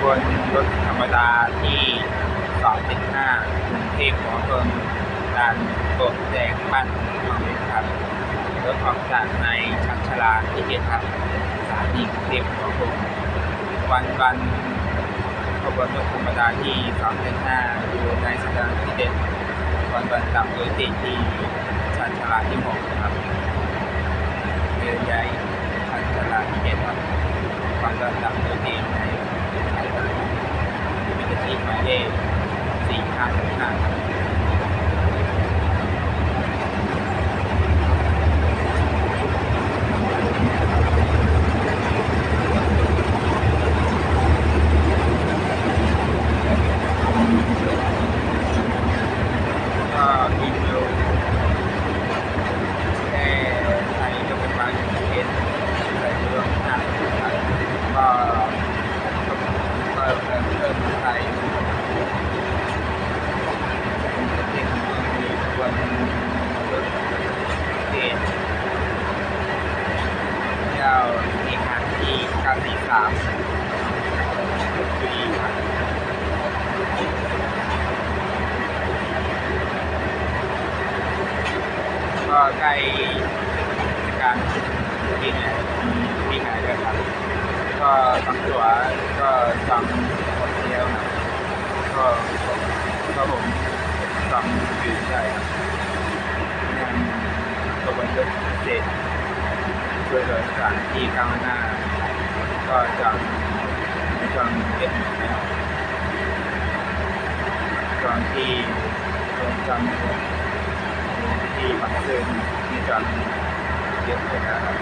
บวนรถธรรมดาที่275กรุงเทพหัวเมืองด่านโปกแดงบ้านของเล็กครับรถออกจากในชันชลาที่เจ็ดครับสถานีกรุงเทพหัวเมืองวันวันขบวนรถธรรมดาที่275อยู่ในสถานีที่เจ็ดวันวันกลับโดยติดที่ชันชลาที่หกครับเรือใหญ่ชันชาลาที่เจ็ดครับ ความระดับตัวเองในไทยมีกระชีหมายเลขสี่ห้าหกห้าก็มีเร็วแค่ไทยก็เป็นมาอยู่ประเทศใส่เรื่องหน้าก็ก็เริ่มเริ่มไทยเป็นเด็กมีควรเริ่มเกณฑ์ยาวที่หางที่เก้าสี่สามปีครับก็ ใกล้เทศกาลปีนี้ปีไหนด้วยครับ ก็ทำตัวก็ทำคนเดียวนะก็ก็ผมทำอยู่ใช่ครับงานตัวบนรถพิเศษช่วยเหลือสถานที่ก้าวหน้า ก็จะในช่วงเด็กนะครับช่วงที่ช่วงจำ ที่ปักซึ่งในจอนเยอะเลยนะครับ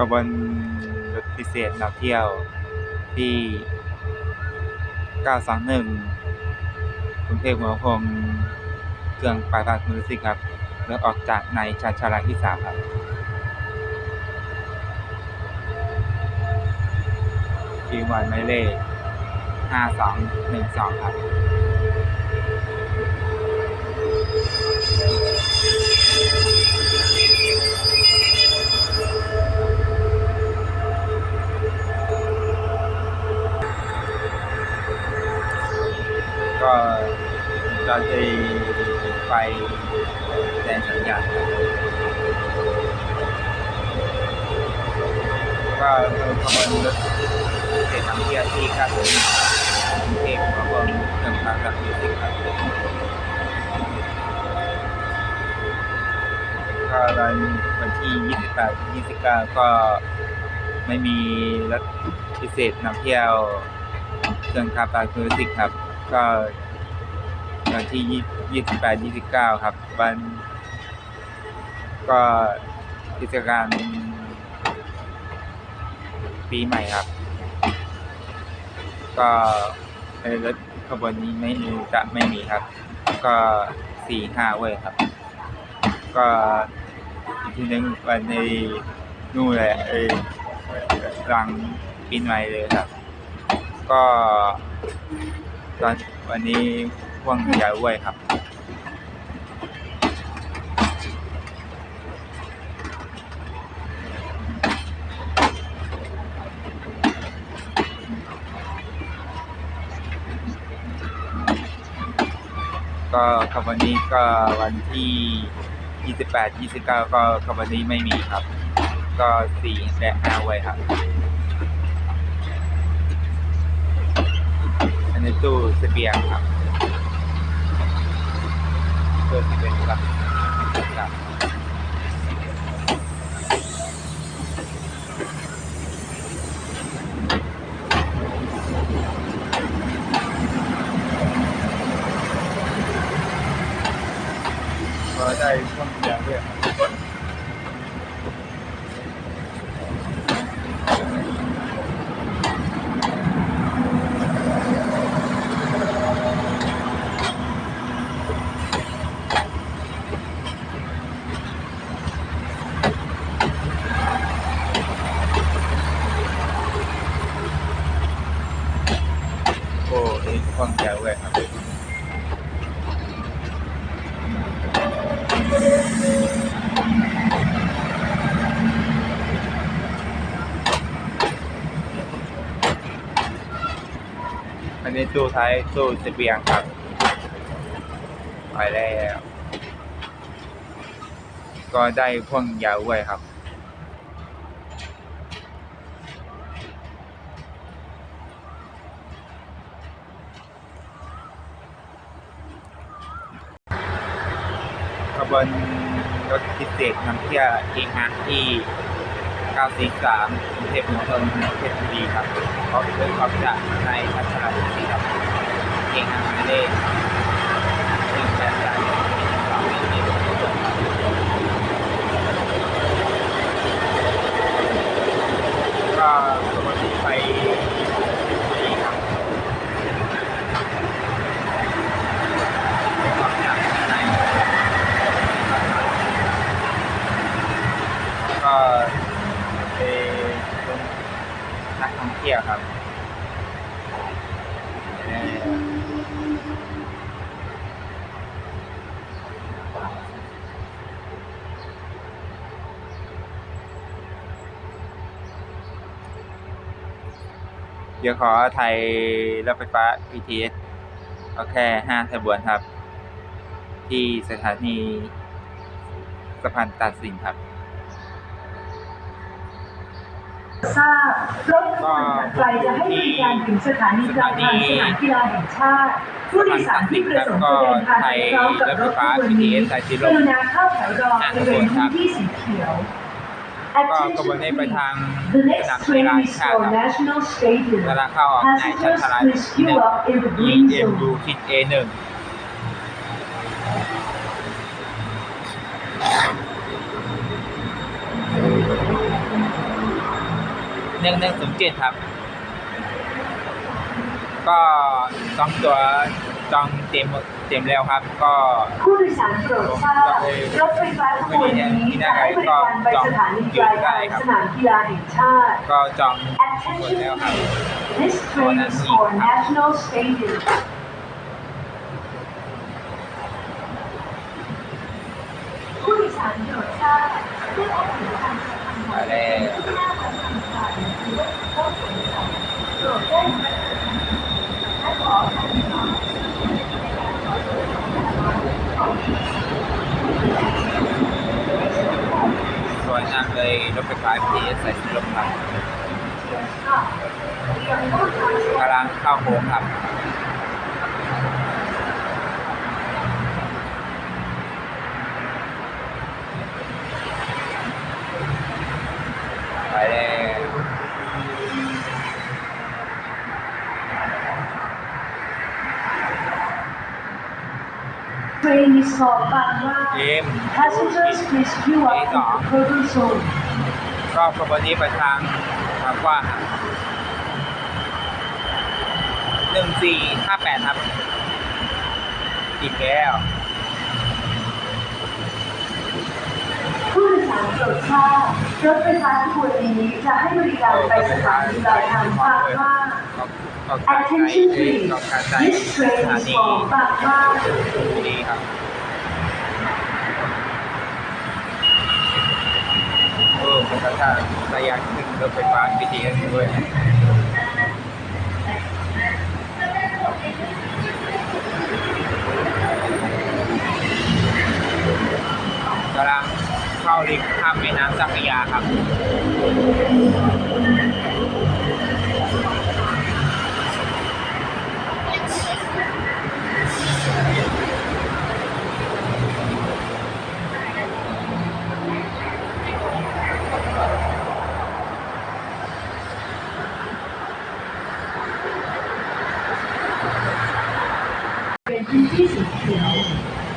กบวนรถพิเศษนำเที่ยวที่ 921กรุงเทพหัวลำโพงเครื่องปลายทางมิวสิกครับเริ่มออกจากในชานชาลาที่3ครับคิวายหมายเลข5212 ครับ ก็ จะได้ไฟแจ้งสัญญาณก็ขบวนรถเศษทางเที่ยวที่ข้าศึกเทพขบวนเครื่องกับมิวสิกครับก็วันวันที่ 28 29 ก็ไม่มีรถพิเศษนำเที่ยวเครื่องคาปามิวสิกครับ ก็ วันที่ยี่สิบแปดยี่สิบเก้าครับ วันก็กิจการปีใหม่ครับ ก็ในรถขบวนนี้ไม่มีจะไม่มีครับ ก็สี่ห้าเว้ยครับ ก็อีกทีนึงวันในนู่นเลยไอ้หลังปีใหม่เลยครับ ก็ตอนวันนี้ พ่วงยาวด้วยครับ ก็ขบวนนี้ก็วันที่ 28 29 ก็ขบวนนี้ไม่มีครับ ก็4และ5ไว้ครับอันนี้ตู้เสบียงครับ ตู้เสบียงครับครับ เว้ยครับ อันตู้ท้ายตู้เสบียงครับไปแล้วก็ได้พ่วงยาวไว้ครับ ขบวนรถพิเศษนำเที่ยวเองฮะที่ 943กรุงเทพมหานครเพชรบุรีครับเพราะด้วยความจากในพัฒนาบุรีครับเองฮะไม่ได้ถึงแปดจ่ายสมไม่ได้ก็ขบวนที่ไปบุรีครับด้วยความจากใน ก็เป็นนักท่องเที่ยวครับเอ่อ เดี๋ยวขอไทยรถไฟฟ้า BTS เอาแค่ห้าขบวนครับ ที่สถานีสะพานตากสินครับ ทราบรถขบวนถัดไปจะให้บริการถึงสถานีกลางทางสนามกีฬาแห่งชาติ ผู้โดยสารที่ประสงค์จะเดินทางไปพร้อมกับรถขบวนนี้กรุณาเข้าแถวรอบริเวณพื้นที่สีเขียว ก็ขบวนนี้ไปทาง The สนาม next กีฬา train แห่ง is ชาติ for ครับ National Stadium. เวลาเข้าออกในชั้น Passengers ชาลา please หนึ่ queue ง up in the green EMU zone. คิด A หนึ่งหนึ่งหนึ่งศูนย์เจ็ดครับ ก็จองตัว จองเต็มเต็มแล้วครับ ก็ผู้โดยสารโปรดทราบรถไฟฟ้าขบวนนี้จะให้บริการไปสถานีปลายทางสนามกีฬาแห่งชาติ ก็จองหมด Attention แล้วครับ please. This train is for National Stadium. ผู้โดยสารโปรดทราบเพื่อออกถึงทางสะพาน มาแล้ว ที่หน้าของทางการหรือว่าเข้าถึงทางโปรดแจ้งประชาชนและขออภัยในความ สวยงามเลยรถไฟฟ้า BTS สายสีลมครับกำลังเข้าโค้งครับไปแล้ว เทรนมีสอบบางว่าเกม Passengers please queue up in the purple zone. ก็ขบวนนี้ไปทางทางกว้างหนึ่งสี่ห้าแปดครับ อีกแล้ว ผู้โดยสารโปรดทราบรถไฟฟ้าขบวนนี้จะให้บริการไปสถานีปลายทางบางว่าก็ก็การใช้ Attention เอ้ย please. ก็การใช้ This ส train ถา is นี for บางว่าดีครับเออผมก็ถ้าถ้าอยากขึ้นรถไฟฟ้า BTS ด้วยกำลังเข้าริมข้ามแม่น้ำเจ้าพระยาครับ เป็นพื้นที่สีเขียว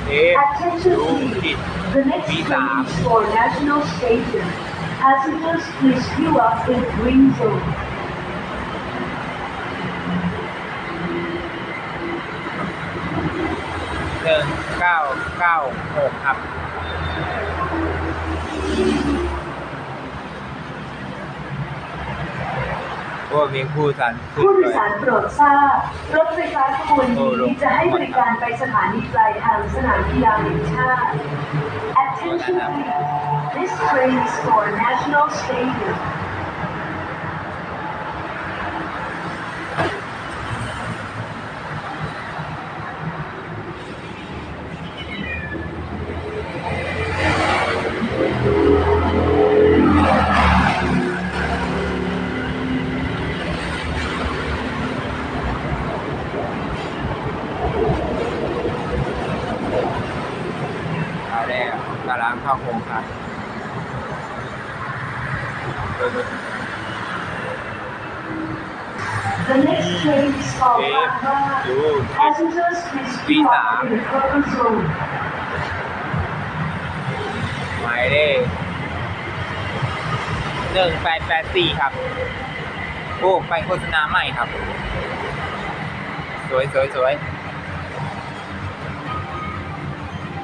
เอ๊ะ Attention ดูผิ please. ด The next train is for National Stadium. Passengers please queue up in the green zone. หนึ่งเก้าเก้าหกครับ รอ้มีผู้สันขึ้นผู้โดเลยยสารโปรดทราบรถไฟฟ้าขบวนนี้จะให้บริการไปสถานีปลายทางสนามกีฬาแห่งชาติ Attention please This train is for National Stadium เอาแล้วตารางเข้าโครงครับเออ The next train is called เอ๊ะ Bangla ดู Passengers please queue up in the proper zone หมายเลขหนึ่งแปดแปดสี่ครับ โอ้ไปโฆษณาใหม่ครับ สวยสวยสวย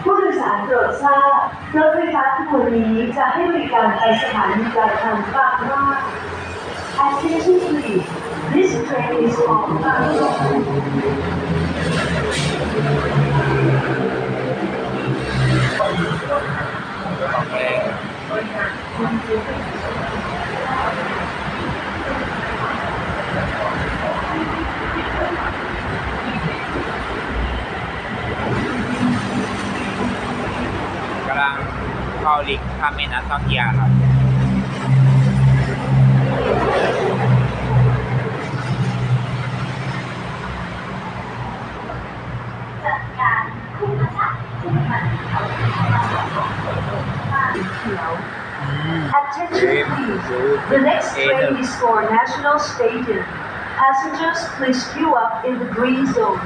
ผู้โดยสารโปรดทราบรถไฟฟ้าขบวนนี้จะให้บริการไปสถานีปลายทางบางนา Attention please This train is for Bangla ของแรง กำลังเข้าลิงข้ามแม่น้ำตองเกียครับ จัดการคุณภาพคุณภาพเขาเขียว Attention please The next train is for National Stadium Passengers please queue up in the green zone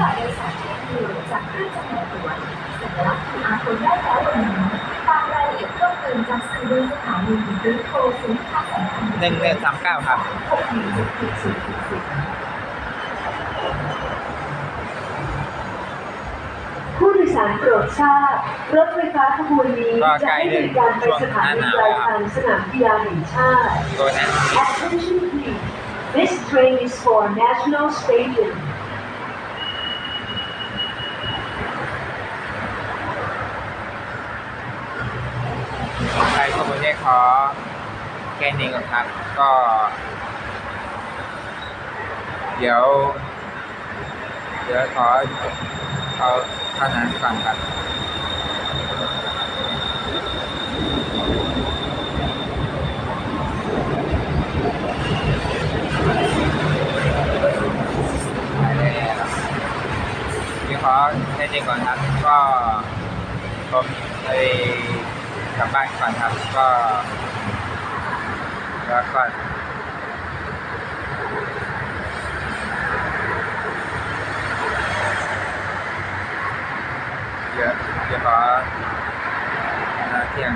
ก่อนโดยสารเที่ยวเรือจะขึ้นจำนวนตั๋วสัญลักษณ์ QR code ได้แล้ววันนี้ตามรายละเอียดเพิ่มเติมจากสื่อโดยสถานีหรือโทรศูนย์ค่าสัมพันธ์หนึ่งหนึ่งสามเก้าครับหกหนึ่งเจ็ดเจ็ดศูนย์ศูนย์ ผู้โดย สารโปรดทราบรถไฟฟ้าขบวนนี้ก็จะใกล้ให้เรื่บองริการไปช่วงสถาหน้านีหนาวปลายแล้วครัทาบงสนามกีฬาแห่งชาติตัวนั้น Attention please This train is for National Stadium ใครขบวนแรกขอแค่นี้ก่อนครับ ก็ เดี๋ยว เดี๋ยวขอเอาเท่านั้นก่อนครับพี่ขอแค่นี้ก่อนครับ ก็ผมไปกลับบ้านก่อนครับ ก็แล้วก็เดี๋ยว